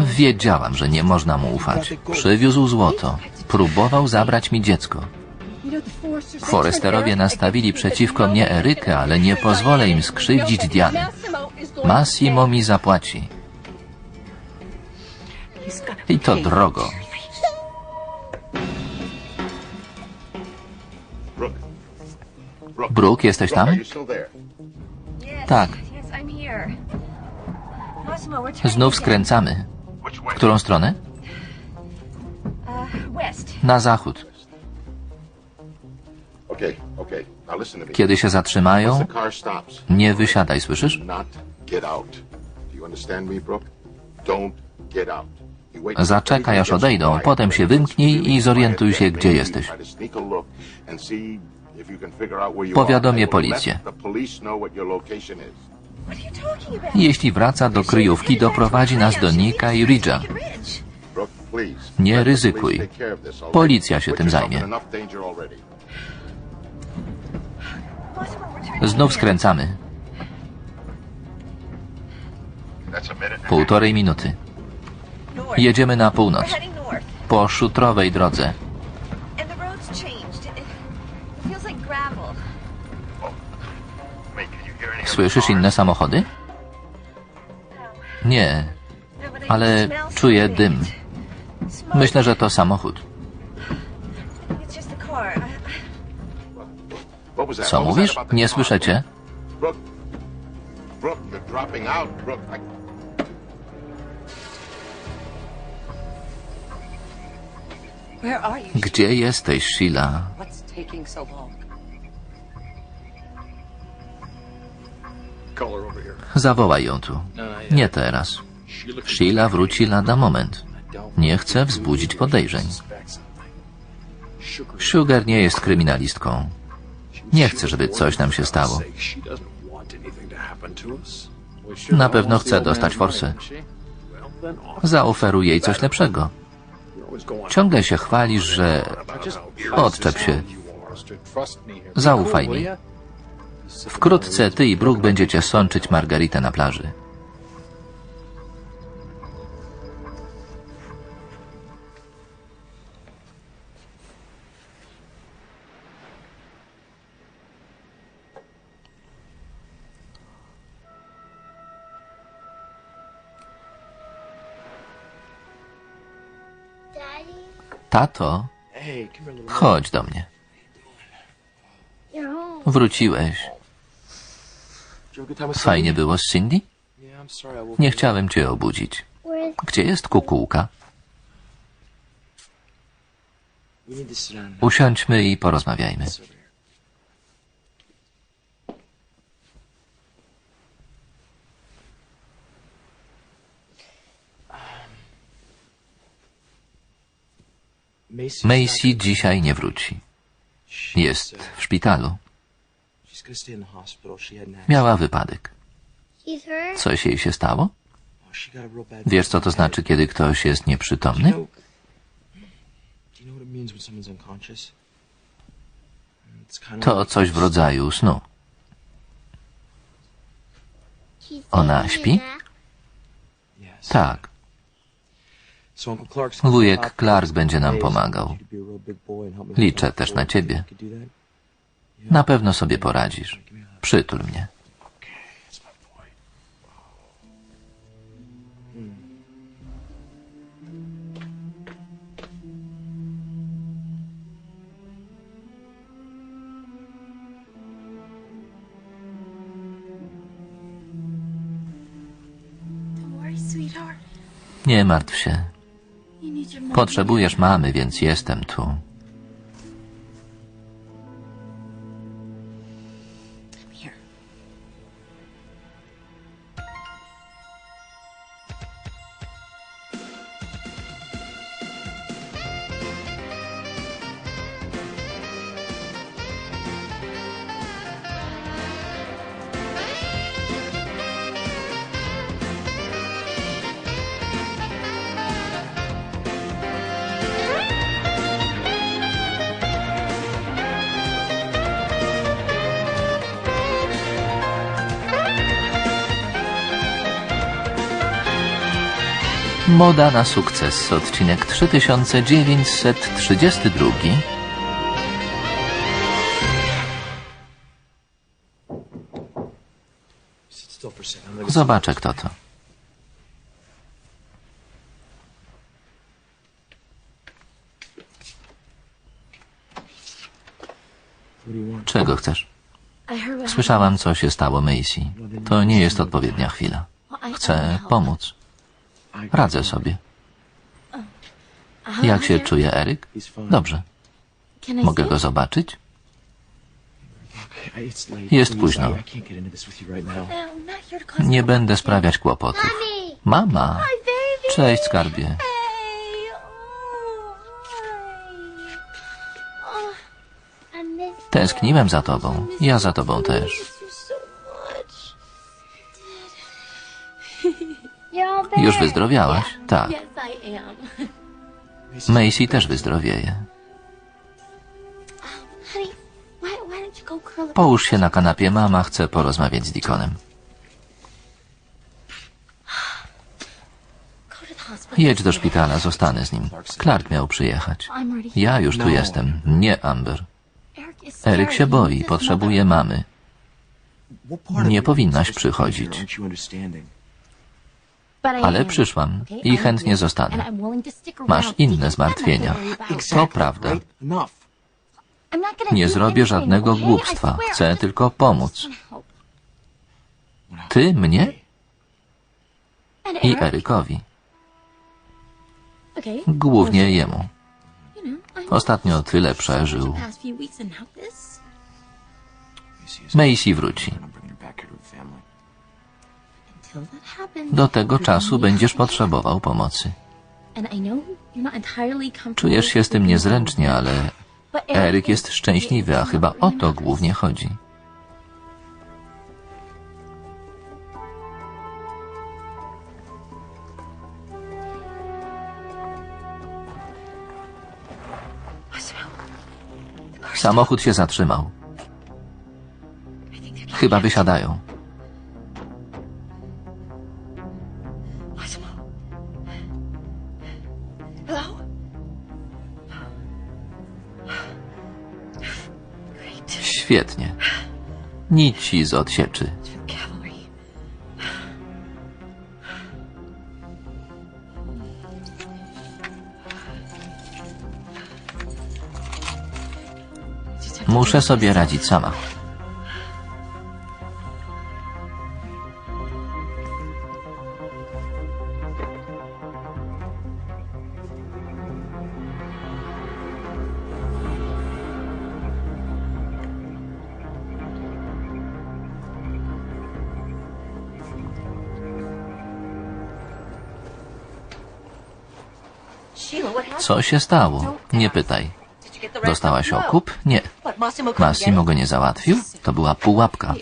Wiedziałam, że nie można mu ufać. Przywiózł złoto. Próbował zabrać mi dziecko. Foresterowie nastawili przeciwko mnie Erykę, ale nie pozwolę im skrzywdzić Diany. Massimo mi zapłaci. I to drogo. Brooke. Jesteś tam? Tak. Znów skręcamy. W którą stronę? Na zachód. Kiedy się zatrzymają, nie wysiadaj, słyszysz? Zaczekaj, aż odejdą, potem się wymknij i zorientuj się, gdzie jesteś. Powiadomię policję. Jeśli wraca do kryjówki, doprowadzi nas do Nika i Ridge'a. Nie ryzykuj. Policja się tym zajmie. Znów skręcamy. Półtorej minuty. Jedziemy na północ. Po szutrowej drodze. Słyszysz inne samochody? Nie, ale czuję dym. Myślę, że to samochód. Co mówisz? Nie słyszę cię. Gdzie jesteś, Sheila? Zawołaj ją tu. Nie teraz. Sheila, wróci lada moment. Nie chcę wzbudzić podejrzeń. Sugar. Nie jest kryminalistką. Nie chcę, żeby coś nam się stało. Na pewno chce dostać off. Zaoferuj jej coś lepszego. Ciągle się chwalisz, że... Odczep się. Zaufaj mi. Wkrótce ty i Brooke będziecie sączyć Margaritę na plaży. Tato, chodź do mnie. Wróciłeś. Fajnie było z Cindy? Nie chciałem cię obudzić. Gdzie jest kukułka? Usiądźmy i porozmawiajmy. Macy's Macy dzisiaj nie wróci. Jest w szpitalu. Miała wypadek. Coś jej się stało? Wiesz, co to znaczy, kiedy ktoś jest nieprzytomny? To coś w rodzaju snu. Ona śpi? Tak. Wujek Clark będzie nam pomagał. Liczę też na ciebie. Na pewno sobie poradzisz. Przytul mnie. Nie martw się. Potrzebujesz mamy, więc jestem tu. Moda na sukces, odcinek 3932. Sit still for a second. I'm gonna Zobaczę kto to. Czego chcesz? Słyszałam, co się stało Macy. To nie jest odpowiednia chwila. Chcę pomóc. Radzę sobie. Jak się czuje Eryk? Dobrze. Mogę go zobaczyć? Jest późno. No, Nie będę sprawiać kłopotów. Mama! Cześć, skarbie. Tęskniłem za tobą. Ja za tobą też. Już wyzdrowiałaś? Tak. Macy też wyzdrowieje. Połóż się na kanapie, mama chce porozmawiać z hospital. Jedź do szpitala, zostanę z nim. Clark miał przyjechać. Ja już tu No. jestem. Nie Amber. Eryk się boi, potrzebuje mamy. Nie powinnaś przychodzić. Ale am. przyszłam i chętnie zostanę. Masz inne zmartwienia. To prawda. Nie zrobię żadnego głupstwa. Chcę tylko pomóc. Ty, mnie i Erykowi. Głównie jemu. Ostatnio tyle przeżył. Macy wróci. Do tego czasu będziesz potrzebował pomocy. Czujesz się z tym niezręcznie, ale Eryk jest szczęśliwy, a chyba o to głównie chodzi. Samochód się zatrzymał. Chyba wysiadają. Świetnie. Nici z odsieczy. Muszę sobie radzić sama. Co się stało? Nie pytaj. Dostałaś okup? Nie. Massimo go nie załatwił? To była pułapka.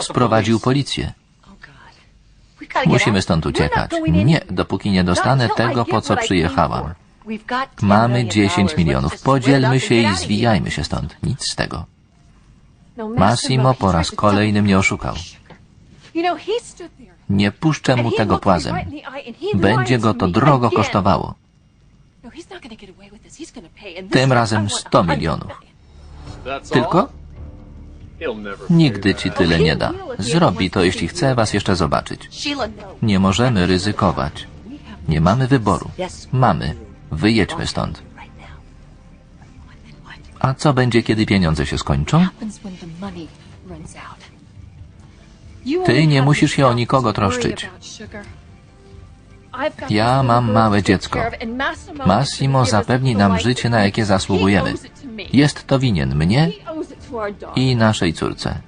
Sprowadził policję. Musimy stąd uciekać. Nie, dopóki nie dostanę tego, po co przyjechałam. for. We've got 10 Mamy million 10 dollars. Let's milionów. Podzielmy się i zwijajmy się stąd. Nic z tego. Massimo po raz kolejny mnie oszukał. Nie puszczę mu tego płazem. Będzie go to drogo kosztowało. No, Tym razem want 100 100 milionów. Tylko nigdy ci tyle nie da. Zrobi to, jeśli chce was jeszcze zobaczyć. No. Nie możemy ryzykować. Nie mamy wyboru. Mamy. Wyjedźmy stąd. A co będzie, kiedy pieniądze się skończą? Ty nie musisz się o nikogo troszczyć. Ja mam małe dziecko. Massimo zapewni nam życie, na jakie zasługujemy. Jest to winien mnie i naszej córce.